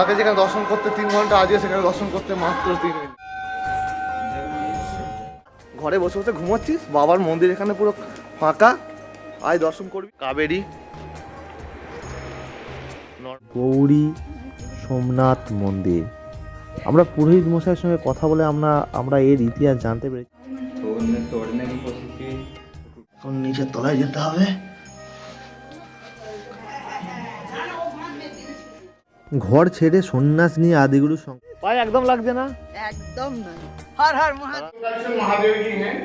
আগে যেখানে দর্শন করতে তিন ঘণ্টা আজকে সেখানে দর্শন করতে মাত্র তিন ঘরে বসে বসে ঘুমাচ্ছিস? বাবার মন্দির এখানে পুরো ফাঁকা। আয় দর্শন করবি। কাবেরি। গৌরী সোমনাথ মন্দির। আমরা পুরোহিত মশাইয়ের সঙ্গে কথা বলে আমরা আমরা এর ইতিহাস জানতে পেরেছি। নিচের তলায় যেতে হবে। ঘর ছেড়ে সন্ন্যাস নিয়ে আদিগুরুর সঙ্গে পায়ে একদম লাগছে না? একদম না। হর হর মহাদেব। জি হ্যাঁ?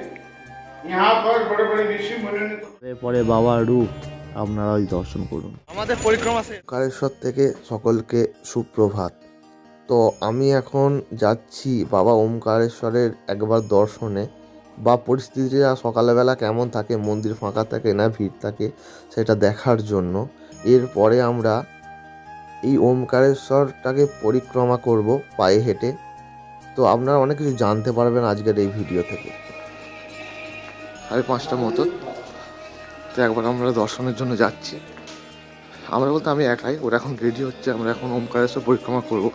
পরে বাবা রূপ আপনারাই দর্শন করুন। আমাদের পরিক্রমা কালেশ্বর থেকে সকলকে সুপ্রভাত। তো আমি এখন যাচ্ছি বাবা ওমকারেশ্বরের একবার দর্শনে। বা পরিস্থিতিটা সকালবেলা কেমন থাকে মন্দির ফাঁকা থাকে না ভিড় থাকে সেটা দেখার জন্য। এরপরে আমরা এই ওমকারেশ্বরটাকে পরিক্রমা করব পায়ে হেঁটে। তো আপনারা অনেক কিছু জানতে পারবেন আজকের এই ভিডিও থেকে। সাড়ে পাঁচটা মতো। তো একবার আমরা দর্শনের জন্য যাচ্ছি। আমরা বলতে আমি একাই ওরা এখন রেডি হচ্ছে আমরা এখন ওমকারেশ্বর পরিক্রমা করব।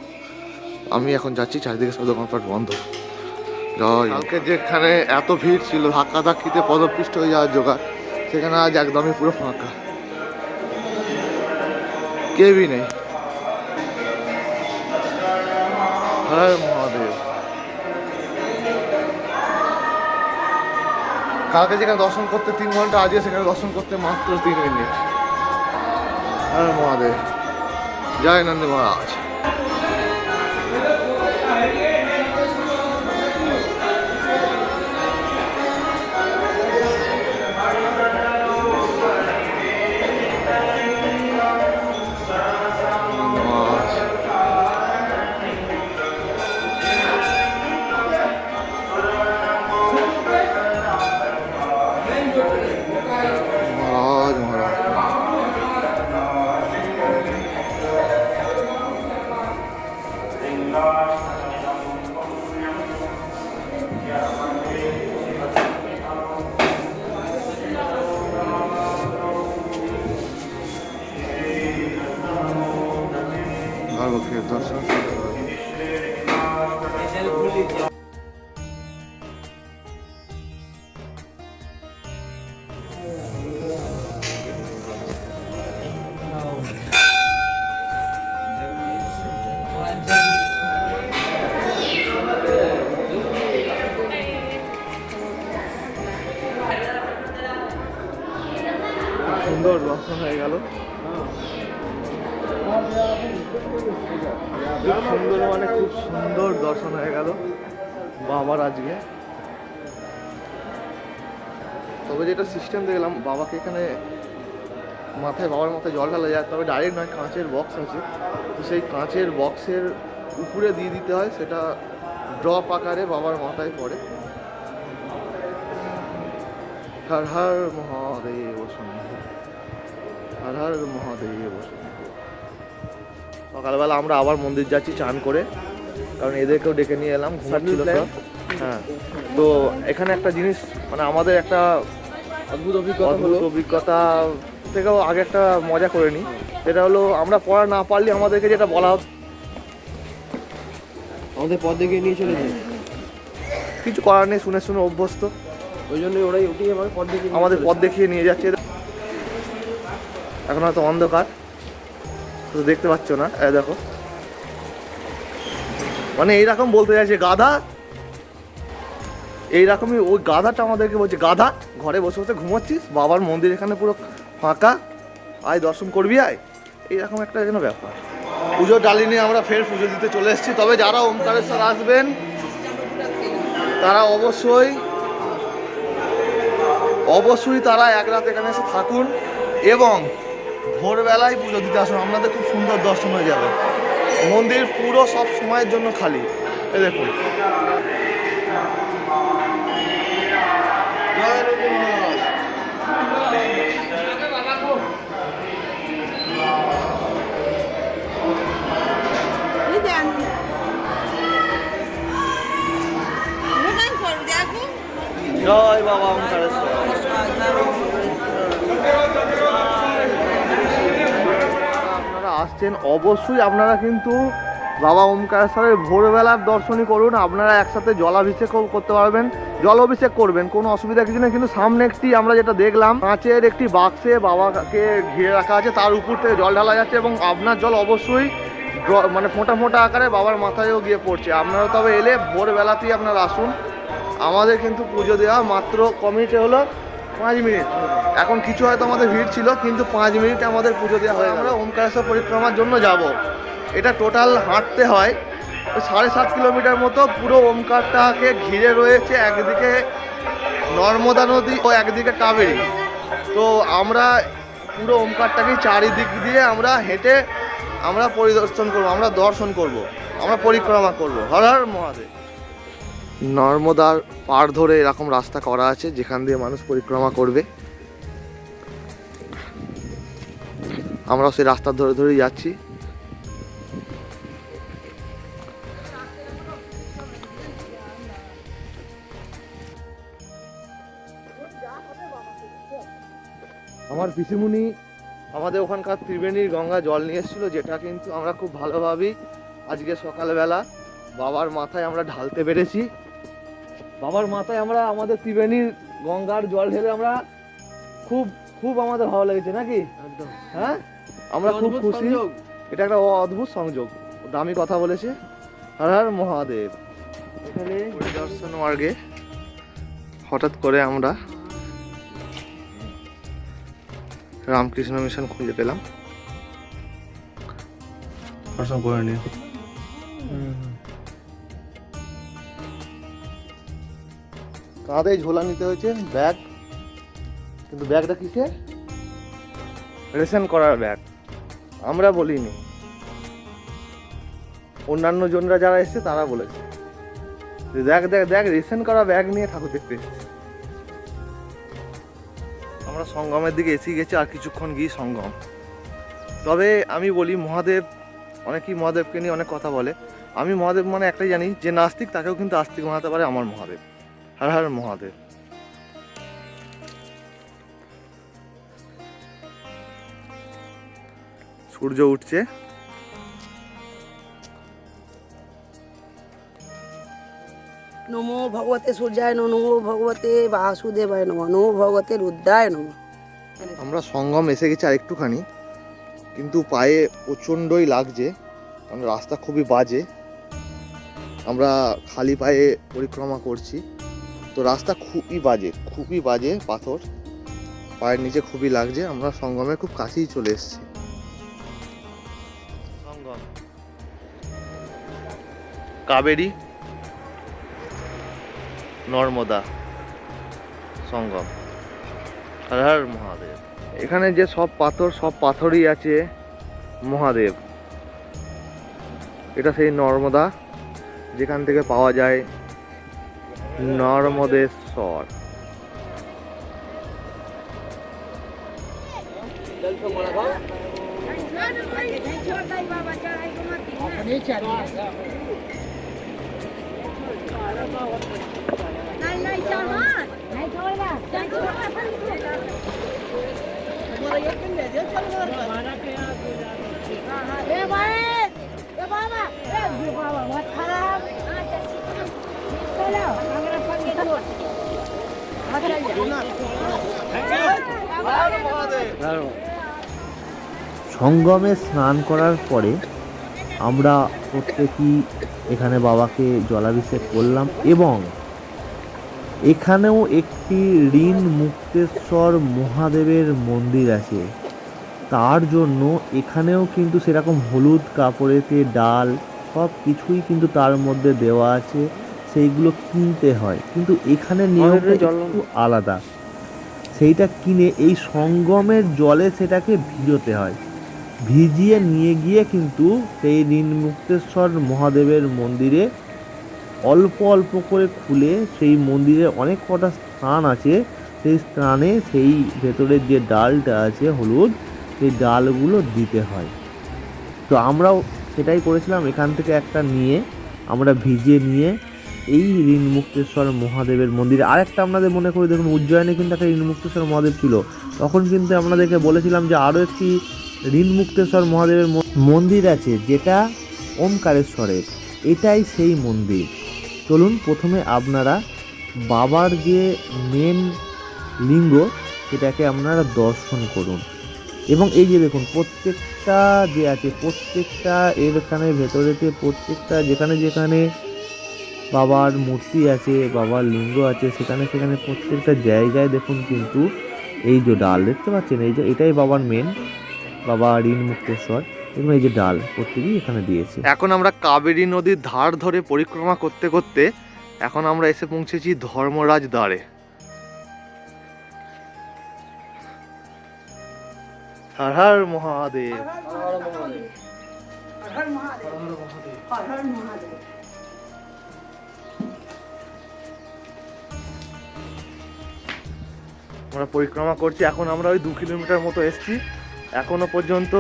আমি এখন যাচ্ছি চারিদিকে সব দোকানপাট বন্ধ। কালকে যেখানে এত ভিড় ছিল ধাক্কা ধাক্কিতে পদপৃষ্ট হয়ে যাওয়ার জোগাড় সেখানে আজ একদমই পুরো ফাঁকা। কেউই নেই। হ্যাঁ মহাদেব। কালকে যেখানে দর্শন করতে তিন ঘণ্টা আজকে সেখানে দর্শন করতে মাত্র তিন মিনিট। হ্যাঁ মহাদেব। জয় নন্দী মহারাজ। Obrigado. সিস্টেম দেখলাম বাবাকে এখানে মাথায় বাবার মাথায় জল ঢালা যায় তবে ডাইরেক্ট নয় কাঁচের বক্স আছে। তো সেই কাঁচের বক্সের উপরে দিয়ে দিতে হয় সেটা ড্রপ আকারে বাবার মাথায় পড়ে। হর হর মহাদেব শম্ভু হর হর মহাদেব শম্ভু সকালবেলা আমরা আবার মন্দির যাচ্ছি চান করে কারণ এদেরকেও ডেকে নিয়ে এলাম ঘুমাচ্ছিল হ্যাঁ। তো এখানে একটা জিনিস মানে আমাদের একটা অদ্ভুত অভিজ্ঞতা থেকেও আগে একটা মজা করে নিই। সেটা হলো আমরা পড়া না পারলে আমাদেরকে যেটা বলা হতো। আমাদের পথ দেখে নিয়ে চলে যায় কিছু করার নেই শুনে শুনে অভ্যস্ত। ওই জন্যই ওরাই উঠিয়ে আমাকে পথ দেখে আমাদের পথ দেখিয়ে নিয়ে যাচ্ছে। এখন হয়তো অন্ধকার। তো দেখতে পাচ্ছ না দেখো। মানে এইরকম বলতে চাইছে গাধা এইরকমই ওই গাধাটা আমাদেরকে বলছে, গাধা, ঘরে বসে বসে ঘুমাচ্ছিস? বাবার মন্দির এখানে পুরো ফাঁকা। আয়, দর্শন করবি, আয়। এইরকম একটা যেন ব্যাপার। পুজো ডালি নিয়ে আমরা ফের পুজো দিতে চলে এসেছি। তবে যারা ওমকারেশ্বর আসবেন, তারা অবশ্যই অবশ্যই তারা এক রাত এখানে এসে থাকুন এবং ভোরবেলায় পুজো দিতে আসুন। আপনাদের খুব সুন্দর দর্শন হয়ে যাবে। মন্দির পুরো সব সময়ের জন্য খালি। দেখুন। জয় বাবা ওমকারেশ্বর আপনারা আসছেন, অবশ্যই আপনারা কিন্তু বাবা ওমকারেশ্বরের ভোরবেলার দর্শনই করুন। আপনারা একসাথে জলাভিষেকও করতে পারবেন জল অভিষেক করবেন, কোনো অসুবিধা কিছু নেই। কিন্তু সামনে একটি আমরা যেটা দেখলাম, কাঁচের একটি বাক্সে বাবাকে ঘিরে রাখা আছে। তার উপর থেকে জল ঢালা যাচ্ছে এবং আপনার জল অবশ্যই মানে ফোঁটা ফোঁটা আকারে বাবার মাথায়ও গিয়ে পড়ছে। আপনারা তবে এলে ভোরবেলাতেই আপনারা আসুন। আমাদের কিন্তু পুজো দেওয়া মাত্র কমিটি হলো পাঁচ মিনিট। এখন কিছু হয়তো আমাদের ভিড় ছিল, কিন্তু পাঁচ মিনিটে আমাদের পুজো দেওয়া হয়ে আমরা ওমকারেশ্বর পরিক্রমার জন্য যাব। এটা টোটাল হাঁটতে হয়। সাড়ে সাত কিলোমিটার মতো পুরো ওমকারটাকে ঘিরে রয়েছে একদিকে নর্মদা নদী ও একদিকে কাবেরী। তো আমরা পুরো ওমকারটাকে চারিদিক দিয়ে আমরা হেঁটে আমরা পরিদর্শন করব, আমরা দর্শন করব, আমরা পরিক্রমা করব। হর হর মহাদেব। নর্মদার পাড় ধরে এরকম রাস্তা করা আছে যেখান দিয়ে মানুষ পরিক্রমা করবে। আমরা সেই রাস্তা ধরে ধরেই যাচ্ছি। আমার পিসিমুনি আমাদের ওখানকার ত্রিবেণীর গঙ্গা জল নিয়ে এসেছিল যেটা কিন্তু আমরা খুব ভালোভাবেই আজকে সকালবেলা বাবার মাথায় আমরা ঢালতে পেরেছি। বাবার মাথায় আমরা আমাদের ত্রিবেণীর গঙ্গার জল ঢেলে আমরা খুব খুব আমাদের ভালো লেগেছে নাকি? হ্যাঁ? আমরা খুব খুশি। সংযোগ। এটা একটা অদ্ভুত সংযোগ। দামি কথা বলেছে। হর হর মহাদেব। এখানে পরিদর্শন মার্গে হঠাৎ করে আমরা রামকৃষ্ণ মিশন খুঁজে পেলাম। দর্শন করে নিও কাঁধে ঝোলা নিতে হয়েছে, ব্যাগ। কিন্তু ব্যাগটা কিসের রেশন করার ব্যাগ। আমরা বলিনি। অন্যান্য জনরা যারা এসেছে, তারা বলেছে। যে দেখ দেখ দেখ, রেশন করা ব্যাগ নিয়ে ঠাকুর দেখতে এসেছে। আমরা সঙ্গমের দিকে এসে গেছি, আর কিছুক্ষণ গিয়ে সঙ্গম। তবে আমি বলি, মহাদেব, অনেকেই মহাদেবকে নিয়ে অনেক কথা বলে। আমি মহাদেব মানে একটাই জানি যে নাস্তিক, তাকেও কিন্তু আস্তিক বানাতে পারে আমার মহাদেব। হর হর মহাদেব। সূর্য উঠছে। নমো ভগবতে সূর্যায় নমঃ ভগবতে বাসুদেবায় নমঃ নমো ভগবতে রুদ্রায় নমঃ। আমরা সঙ্গম এসে গেছি আর একটুখানি কিন্তু পায়ে প্রচণ্ডই লাগছে কারণ রাস্তা খুবই বাজে। আমরা খালি পায়ে পরিক্রমা করছি। তো রাস্তা খুবই বাজে খুবই বাজে পাথর। পায়ের নিচে খুবই লাগছে, আমরা সঙ্গমে খুব কাছেই চলে এসেছি। সঙ্গম। কাবেরী। নর্মদা। সঙ্গম। হর মহাদেব। এখানে যে সব পাথর, সব পাথরই আছে মহাদেব। এটা সেই নর্মদা, যেখান থেকে পাওয়া যায় নর্মদেশ্বর বাবা খারাপ সঙ্গমে স্নান করার পরে আমরা প্রত্যেকেই এখানে বাবাকে জলাভিষেক করলাম এবং এখানেও একটি ঋণ মুক্তেশ্বর মহাদেবের মন্দির আছে। তার জন্য এখানেও কিন্তু সেরকম হলুদ কাপড়েতে ডাল সব কিছুই কিন্তু তার মধ্যে দেওয়া আছে। সেইগুলো কিনতে হয়। কিন্তু এখানে নিয়মটা একটু আলাদা। সেইটা কিনে এই সঙ্গমের জলে সেটাকে ভিজোতে হয়। ভিজিয়ে নিয়ে গিয়ে কিন্তু সেই ঋণ মুক্তেশ্বর মহাদেবের মন্দিরে অল্প অল্প করে খুলে সেই মন্দিরে অনেক কটা স্থান আছে। সেই স্থানে সেই ভেতরের যে ডালটা আছে হলুদ সেই ডালগুলো দিতে হয়। তো আমরাও সেটাই করেছিলাম। এখান থেকে একটা নিয়ে আমরা ভিজিয়ে নিয়ে এই ঋণ মুক্তেশ্বর মহাদেবের মন্দিরে। আরেকটা আপনাদের মনে করে, দেখুন, উজ্জয়নে কিন্তু একটা ঋণ মুক্তেশ্বর মহাদেব ছিল। তখন কিন্তু আপনাদেরকে বলেছিলাম যে আরও একটি ঋণ মুক্তেশ্বর মহাদেবের মন্দির আছে, যেটা ওমকারেশ্বরের। এটাই সেই মন্দির। চলুন, প্রথমে আপনারা বাবার যে মেন লিঙ্গ, সেটাকে আপনারা দর্শন করুন। এবং এই যে দেখুন, প্রত্যেকটা যে আছে, প্রত্যেকটা এখানে ভেতরেতে, প্রত্যেকটা যেখানে যেখানে বাবার মূর্তি আছে বাবার লিঙ্গ আছে সেখানে সেখানে প্রত্যেকটা জায়গায় দেখুন কিন্তু এই যে ডাল দেখতে পাচ্ছেন? এই যে এটাই বাবার মেন বাবা ঋণ মুক্তেশ্বর। এবং এই যে ডাল প্রত্যেকেই এখানে দিয়েছে। এখন আমরা কাবেরী নদীর ধার ধরে পরিক্রমা করতে করতে এখন আমরা এসে পৌঁছেছি ধর্মরাজ দ্বারে। হর হর মহাদেব। আমরা পরিক্রমা করছি। এখন আমরা ওই দু কিলোমিটার মতো এসছি। এখনও পর্যন্ত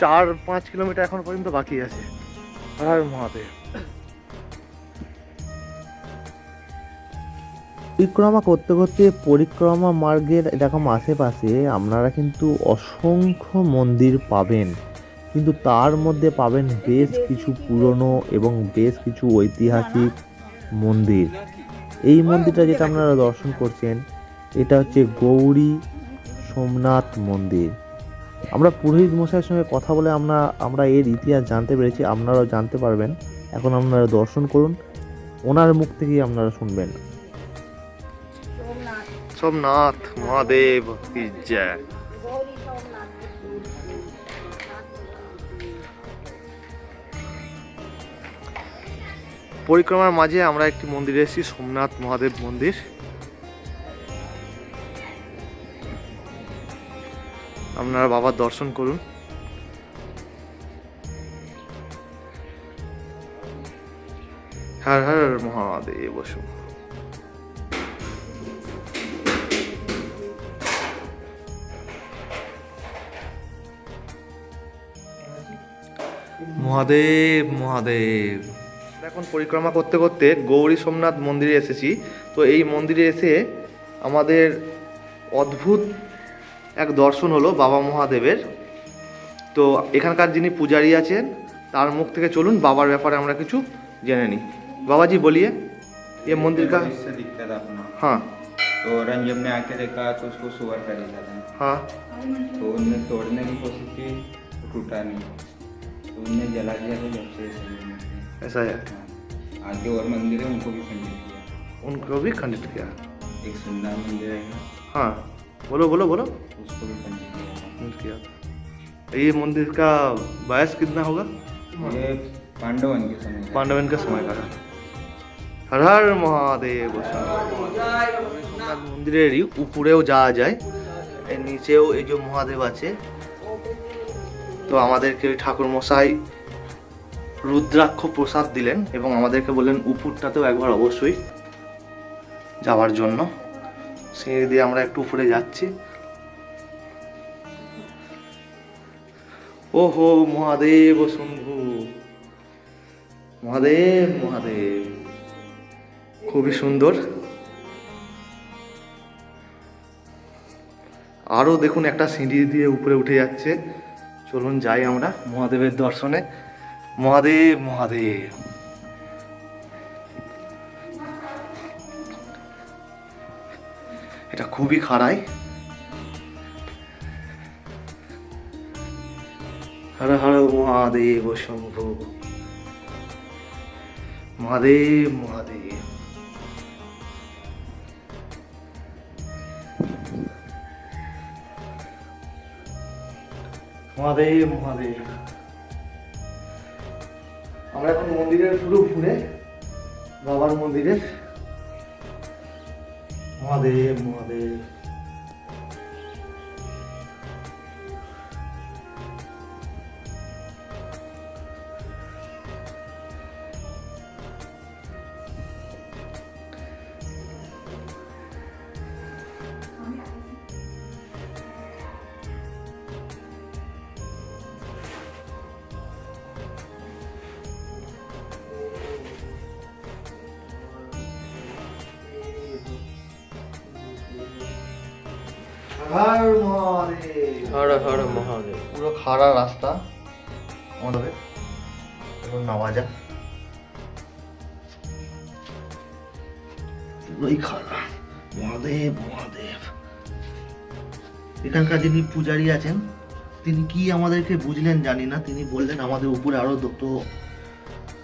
চার, পাঁচ কিলোমিটার এখন পর্যন্ত বাকি আছে। আর মহাদেব। পরিক্রমা করতে করতে পরিক্রমা মার্গের এরকম আশেপাশে আপনারা কিন্তু অসংখ্য মন্দির পাবেন। কিন্তু তার মধ্যে পাবেন বেশ কিছু পুরনো এবং বেশ কিছু ঐতিহাসিক মন্দির। এই মন্দিরটা যেটা আপনারা দর্শন করছেন, এটা হচ্ছে গৌরী সোমনাথ মন্দির। আমরা পুরোহিত মশাইয়ের সঙ্গে কথা বলে আমরা আমরা এর ইতিহাস জানতে পেরেছি, আপনারাও জানতে পারবেন। এখন আপনারা দর্শন করুন, ওনার মুখ থেকেই আপনারা শুনবেন। সোমনাথ মহাদেব জয়। পরিক্রমার মাঝে আমরা একটি মন্দিরে এসেছি, সোমনাথ মহাদেব মন্দির। আপনারা বাবার দর্শন করুন। হর হর মহাদেব সোম মহাদেব মহাদেব। আমরা এখন পরিক্রমা করতে করতে গৌরী সোমনাথ মন্দিরে এসেছি। তো এই মন্দিরে এসে আমাদের অদ্ভুত এক দর্শন হলো বাবা মহাদেবের। তো এখানকার যিনি পূজারি আছেন তার মুখ থেকে চলুন বাবার ব্যাপারে আমরা কিছু জেনে নিই। বাবাজি বলিয়ে এ মন্দির কা হ্যাঁ। তো রঞ্জম নে আকে দেখা তো रंजब ने आके देखा तो उसको सुअर का देखा था हाँ तो उनने तोड़ने की कोशिश की टूटा नहीं जला दिया तो जब से ऐसा है हाँ। आगे और मंदिर है उनको भी खंडित किया उनको भी खंडित किया एक सुंदर मंदिर है ना, हाँ बोलो बोलो बोलो उसको भी खंडित किया था। खंडित किया ये मंदिर का वयस कितना होगा ये पांडवन के समय का पांडवन का समय का হর হর মহাদেব সোমনাথ মন্দিরেরই উপরেও যাওয়া যায় এর নিচেও এই যে মহাদেব আছে তো আমাদেরকে ওই ঠাকুর মশাই রুদ্রাক্ষ প্রসাদ দিলেন এবং আমাদেরকে বললেন, উপরটাতেও একবার অবশ্যই যাওয়ার জন্য। সিঁড়ি দিয়ে আমরা একটু উপরে যাচ্ছি। ওহো, মহাদেব শম্ভু, মহাদেব মহাদেব, খুবই সুন্দর। আরও দেখুন, একটা সিঁড়ি দিয়ে উপরে উঠে যাচ্ছে। চলুন যাই আমরা মহাদেবের দর্শনে। মহাদেব মহাদেব। এটা খুবই খাড়াই। হর হর মহাদেব শম্ভু। মহাদেব মহাদেব। মহাদেব মহাদেব। আমরা এখন মন্দিরের পুরো ঘুরে বাবার মন্দিরের মহাদেব মহাদেব। মহাদেব পুরো খাড়া রাস্তা পুরোই খাড়া। মহাদেব মহাদেব। এখানকার যিনি পূজারী আছেন, তিনি কি আমাদেরকে বুঝলেন জানি না। তিনি বললেন, আমাদের উপরে আরও দত্ত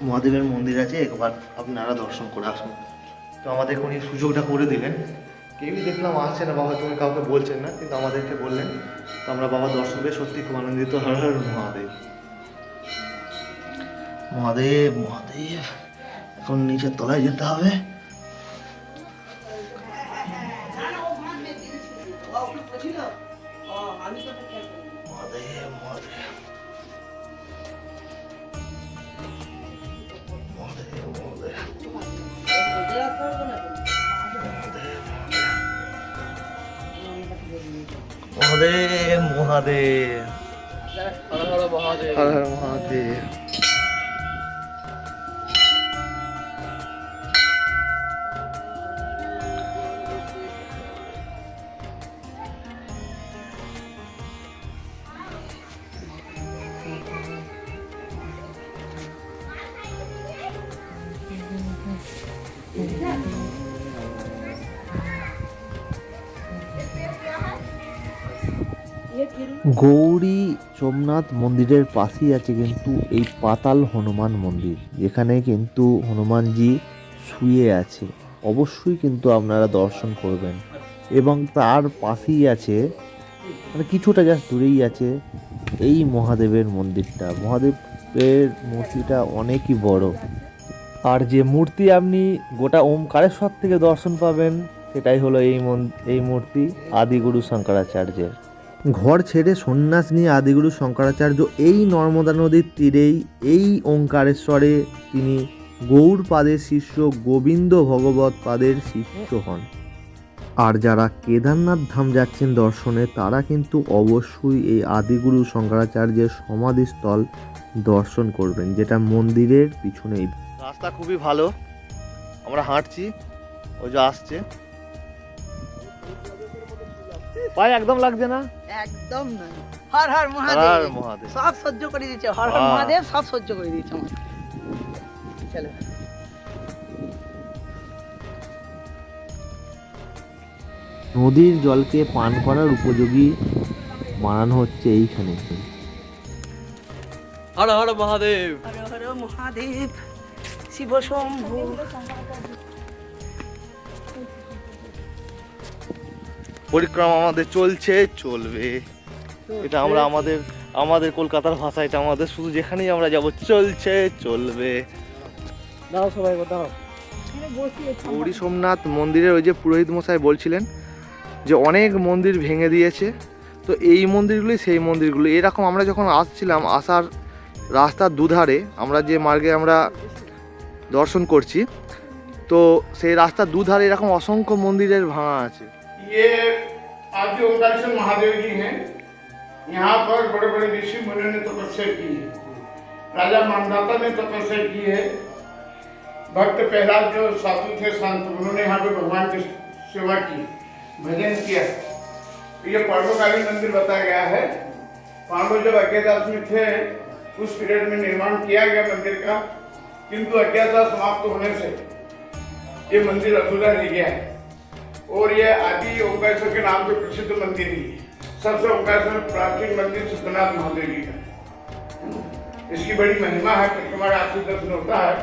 মহাদেবের মন্দির আছে। একবার আপনারা দর্শন করে আসুন। তো আমাদের উনি সুযোগটা করে দিলেন। কেউই দেখলাম আসছে না, বাবা তুমি কাউকে বলছেন না, কিন্তু আমাদেরকে বললেন। তো আমরা বাবা দর্শন পেয়ে সত্যি খুব আনন্দিত। হর হর মহাদেব। মহাদেব মহাদেব, এখন নিচের তলায় যেতে হবে। মহাদেব মহাদেব মহাদেব। মহাদেব মহাদেব। মহাদেব। হর হর মহাদেব। সোমনাথ মন্দিরের পাশেই আছে কিন্তু এই পাতাল হনুমান মন্দির। যেখানে কিন্তু হনুমানজি শুয়ে আছে। অবশ্যই কিন্তু আপনারা দর্শন করবেন। এবং তার পাশেই আছে মানে কিছুটা জাস্ট দূরেই আছে, এই মহাদেবের মন্দিরটা। মহাদেবের মূর্তিটা অনেকই বড়। আর যে মূর্তি আপনি গোটা ওমকারেশ্বর থেকে দর্শন পাবেন, সেটাই হলো এই এই মূর্তি, আদিগুরু শঙ্করাচার্যের। ঘর ছেড়ে সন্ন্যাস নিয়ে আদিগুরু শঙ্করাচার্য এই নর্মদা নদীর তীরেই, এই ওঙ্কারেশ্বরে তিনি গৌড়পাদের শিষ্য, গোবিন্দ ভগবত পাদের শিষ্য হন। আর যারা কেদারনাথ ধাম যাচ্ছেন দর্শনে, তারা কিন্তু অবশ্যই এই আদিগুরু শঙ্করাচার্যের সমাধিস্থল দর্শন করবেন, যেটা মন্দিরের পিছনেই। রাস্তা খুবই ভালো। আমরা হাঁটছি, ওই যে আসছে। পায়ে একদম লাগছে না? একদম না। হর হর হর মহাদেব। মহাদেব সব সহ্য করে দিয়েছে। হর হর মহাদেব সব সহ্য করে দিয়েছে আমাকে। চলো। নদীর জলকে পান করার উপযোগী বানানো হচ্ছে এইখানে। হর হর মহাদেব। হর হর মহাদেব। শিব শম্ভু। পরিক্রমা আমাদের চলছে চলবে। এটা আমরা আমাদের আমাদের কলকাতার ভাষা এটা আমাদের শুধু যেখানেই আমরা যাব চলছে চলবে। গৌরী সোমনাথ মন্দিরের ওই যে পুরোহিত মশাই বলছিলেন যে অনেক মন্দির ভেঙে দিয়েছে। তো এই মন্দিরগুলোই সেই মন্দিরগুলো। এরকম আমরা যখন আসছিলাম আসার রাস্তার দুধারে আমরা যে মার্গে আমরা দর্শন করছি তো সেই রাস্তার দুধারে এরকম অসংখ্য মন্দিরের ভাঙা আছে। ये आदि ओंकारेश्वर महादेव जी हैं, यहाँ पर बड़े बड़े ऋषि मुनि ने तपस्या की है। राजा मानदाता ने तपस्या की है। भक्त प्रहलाद जो साधु थे, संत, उन्होंने यहाँ पे भगवान की सेवा की, भजन किया। ये पर्वकालीन मंदिर बताया गया है। पांडव जब अज्ञातास में थे, उस पीरियड में निर्माण किया गया मंदिर का, किंतु अज्ञाता समाप्त होने से ये मंदिर अधूरा रह गया है। और ये आदि ओंकारेश्वर के नाम से प्रसिद्ध मंदिर ही सबसे ओंकारेश्वर प्राचीन मंदिर सिद्धनाथ महादेव जी का इसकी बड़ी महिमा है परिक्रमा का आपसे दर्शन होता है।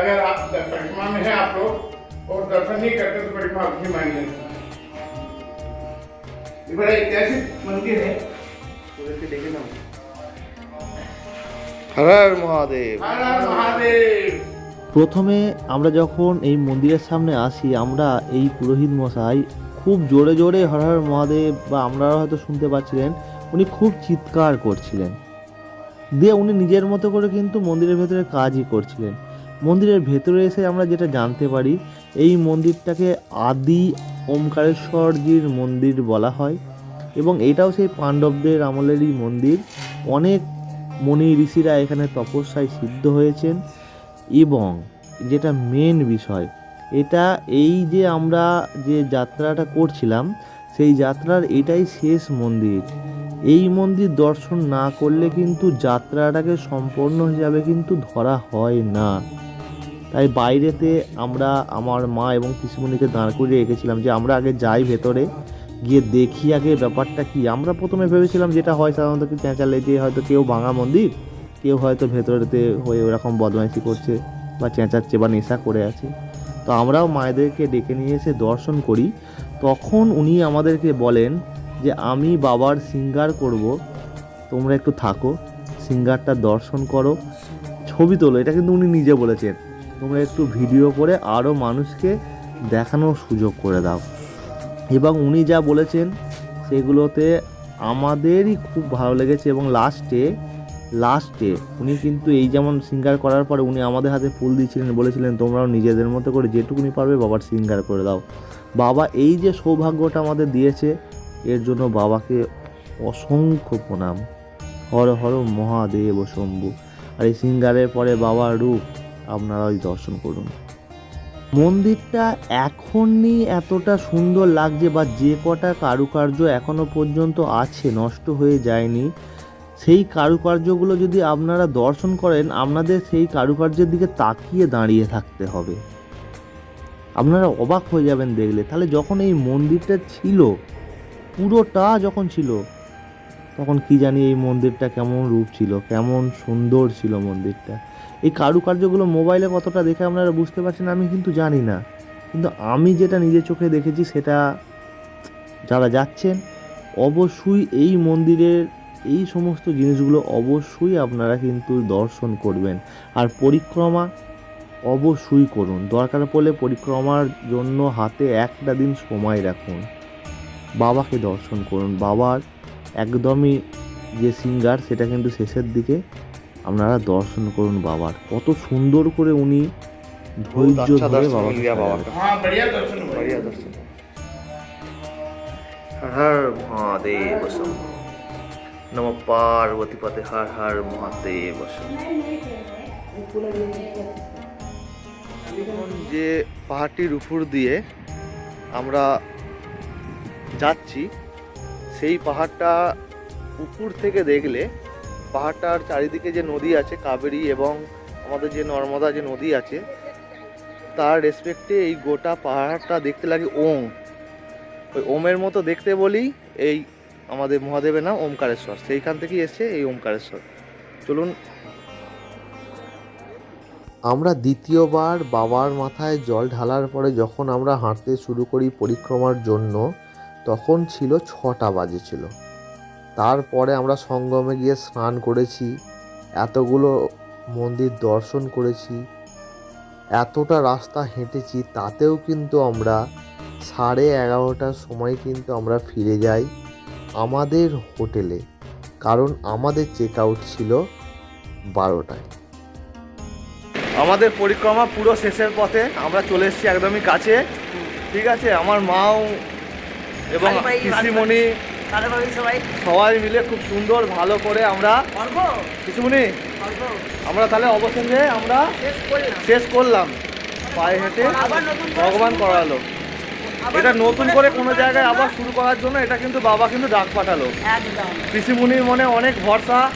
अगर आप परिक्रमा में है आप लोग और दर्शन नहीं करते तो परिक्रमा अपनी मान लेते ये बड़ा ऐतिहासिक मंदिर है। देखे ना हर महादेव। हर महादेव। প্রথমে আমরা যখন এই মন্দিরের সামনে আসি, আমরা এই পুরোহিত মশাই খুব জোরে জোরে হর হর মহাদেব বা আপনারা হয়তো শুনতে পাচ্ছিলেন, উনি খুব চিৎকার করছিলেন। দিয়ে উনি নিজের মতো করে কিন্তু মন্দিরের ভেতরে কাজই করছিলেন। মন্দিরের ভেতরে এসে আমরা যেটা জানতে পারি, এই মন্দিরটাকে আদি ওমকারেশ্বরজির মন্দির বলা হয় এবং এটাও সেই পাণ্ডবদের আমলেরই মন্দির। অনেক মনি ঋষিরা এখানে তপস্যায় সিদ্ধ হয়েছেন। এবং যেটা মেন বিষয়, এটা এই যে আমরা যে যাত্রাটা করছিলাম, সেই যাত্রার এটাই শেষ মন্দির। এই মন্দির দর্শন না করলে কিন্তু যাত্রাটাকে সম্পূর্ণ হিসাবে কিন্তু ধরা হয় না। তাই বাইরেতে আমরা আমার মা এবং পিসিমণিকে দাঁড় করিয়ে রেখেছিলাম যে আমরা আগে যাই ভেতরে, গিয়ে দেখি আগে ব্যাপারটা কি। আমরা প্রথমে ভেবেছিলাম যেটা হয় সাধারণত কি চেঁচালে যে হয়তো কেউ ভাঙা মন্দির কেউ হয়তো ভেতরেতে হয়ে ওরকম বদমাইশি করছে বা চেঁচাচ্ছে বা নেশা করে আছে। তো আমরাও মায়েদেরকে ডেকে নিয়ে এসে দর্শন করি। তখন উনি আমাদেরকে বলেন যে, আমি বাবার সিঙ্গার করব। তোমরা একটু থাকো। সিঙ্গারটা দর্শন করো। ছবি তোলো। এটা কিন্তু উনি নিজে বলেছেন। তোমরা একটু ভিডিও করে আরও মানুষকে দেখানোর সুযোগ করে দাও। এবং উনি যা বলেছেন, সেগুলোতে আমাদেরই খুব ভালো লেগেছে। এবং লাস্টে লাস্টে উনি কিন্তু এই যেমন সিঙ্গার করার পরে উনি আমাদের হাতে ফুল দিয়েছিলেন, বলেছিলেন, তোমরাও নিজেদের মতো করে যেটুকুনি পারবে বাবার সিঙ্গার করে দাও। বাবা এই যে সৌভাগ্যটা আমাদের দিয়েছে, এর জন্য বাবাকে অসংখ্য প্রণাম। হর হর মহাদেব শম্ভু। আর এই সিঙ্গারের পরে বাবার রূপ আপনারা ওই দর্শন করুন। মন্দিরটা এখনই এতটা সুন্দর লাগছে বা যে কটা কারুকার্য এখনও পর্যন্ত আছে, নষ্ট হয়ে যায়নি। সেই কারুকার্যগুলো যদি আপনারা দর্শন করেন, আপনাদের সেই কারুকার্যের দিকে তাকিয়ে দাঁড়িয়ে থাকতে হবে। আপনারা অবাক হয়ে যাবেন দেখলে। তাহলে যখন এই মন্দিরটা ছিল, পুরোটা যখন ছিল, তখন কি জানি এই মন্দিরটা কেমন রূপ ছিল, কেমন সুন্দর ছিল মন্দিরটা। এই কারুকার্যগুলো মোবাইলে কতটা দেখে আপনারা বুঝতে পারছেন আমি কিন্তু জানি না। কিন্তু আমি যেটা নিজের চোখে দেখেছি, সেটা যারা যাচ্ছেন, অবশ্যই এই মন্দিরের এই সমস্ত জিনিসগুলো অবশ্যই আপনারা কিন্তু দর্শন করবেন। আর পরিক্রমা অবশ্যই করুন। দরকার পড়লে পরিক্রমার জন্য হাতে একটা দিন সময় রাখুন। বাবাকে দর্শন করুন। বাবার একদমই যে সিঙ্গার সেটা কিন্তু শেষের দিকে আপনারা দর্শন করুন বাবার। কত সুন্দর করে উনি ধৈর্য ধরে বাবা হ্যাঁ মহাদেব নম পার্বতীপতে হার হার মহাদেব যে পাহাড়টির উপর দিয়ে আমরা যাচ্ছি, সেই পাহাড়টা উপর থেকে দেখলে পাহাড়টার চারিদিকে যে নদী আছে, কাবেরী এবং আমাদের যে নর্মদা যে নদী আছে, তার রেসপেক্টে এই গোটা পাহাড়টা দেখতে লাগে ওম। ওই ওমের মতো দেখতে বলি, এই আমাদের মহাদেবের নাম ওমকারেশ্বর। সেইখান থেকেই এসছে এই ওমকারেশ্বর। চলুন। আমরা দ্বিতীয়বার বাবার মাথায় জল ঢালার পরে যখন আমরা হাঁটতে শুরু করি পরিক্রমার জন্য, তখন ছিল ছটা বাজে ছিল তারপরে আমরা সঙ্গমে গিয়ে স্নান করেছি, এতগুলো মন্দির দর্শন করেছি। এতটা রাস্তা হেঁটেছি, তাতেও কিন্তু আমরা সাড়ে এগারোটার সময় কিন্তু আমরা ফিরে যাই। আমাদের হোটেলে কারণ আমাদের চেক আউট ছিল বারোটায়। আমাদের পরিক্রমা পুরো শেষের পথে আমরা চলে এসেছি একদমই কাছে। ঠিক আছে আমার মাও এবং পিসিমণি সবাই। সবাই মিলে খুব সুন্দর ভালো করে আমরা পিসিমণি আমরা তাহলে অবশেষে আমরা শেষ করলাম। পায়ে হেঁটে ভগবান করালো। এটা নতুন করে কোনো জায়গায় আবার শুরু করার জন্য এটা কিন্তু বাবা কিন্তু ডাক পাঠালো। একদম। পিসিমুনির মনে অনেক ভরসা।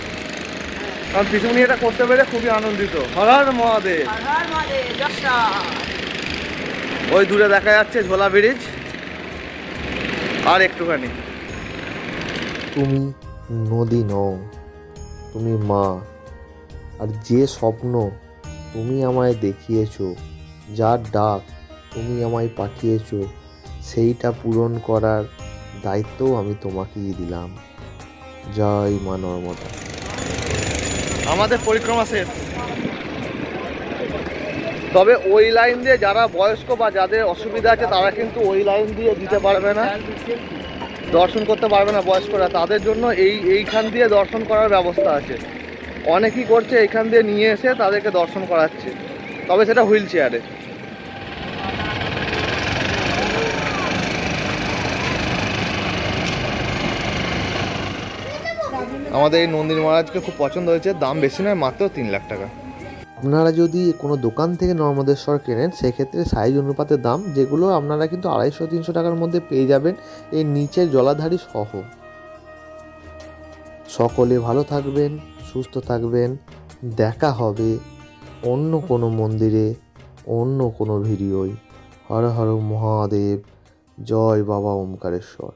কারণ পিসিমুনি এটা করতে পেরে খুবই আনন্দিত। হর হর মহাদেব ওই দূরে দেখা যাচ্ছে ঝোলা ব্রিজ। আর একটুখানি। তুমি নদী নও তুমি মা। আর যে স্বপ্ন তুমি আমায় দেখিয়েছো যার ডাক তুমি আমায় পাঠিয়েছো সেইটা পূরণ করার দায়িত্বও আমি তোমাকেই দিলাম। জয় মা নর্মদা। আমাদের পরিক্রমা শেষ। তবে ওই লাইন দিয়ে যারা বয়স্ক বা যাদের অসুবিধা আছে, তারা কিন্তু ওই লাইন দিয়ে দিতে পারবে না। দর্শন করতে পারবে না বয়স্করা। তাদের জন্য এই, এইখান দিয়ে দর্শন করার ব্যবস্থা আছে। অনেকেই করছে, এইখান দিয়ে নিয়ে এসে তাদেরকে দর্শন করাচ্ছে। তবে সেটা হুইল চেয়ারে। আমাদের এই নন্দী মহারাজকে খুব পছন্দ হয়েছে। দাম বেশি নয়, মাত্র তিন লাখ টাকা। আপনারা যদি কোনো দোকান থেকে নর্মদেশ্বর কেনেন, সেক্ষেত্রে সাইজ অনুপাতে দাম, যেগুলো আপনারা কিন্তু আড়াইশো, তিনশো টাকার মধ্যে পেয়ে যাবেন এই নিচের জলাধারী সহ। সকলে ভালো থাকবেন, সুস্থ থাকবেন, দেখা হবে অন্য কোনো মন্দিরে, অন্য কোনো ভিডিওয়। হর হর মহাদেব, জয় বাবা ওমকারেশ্বর।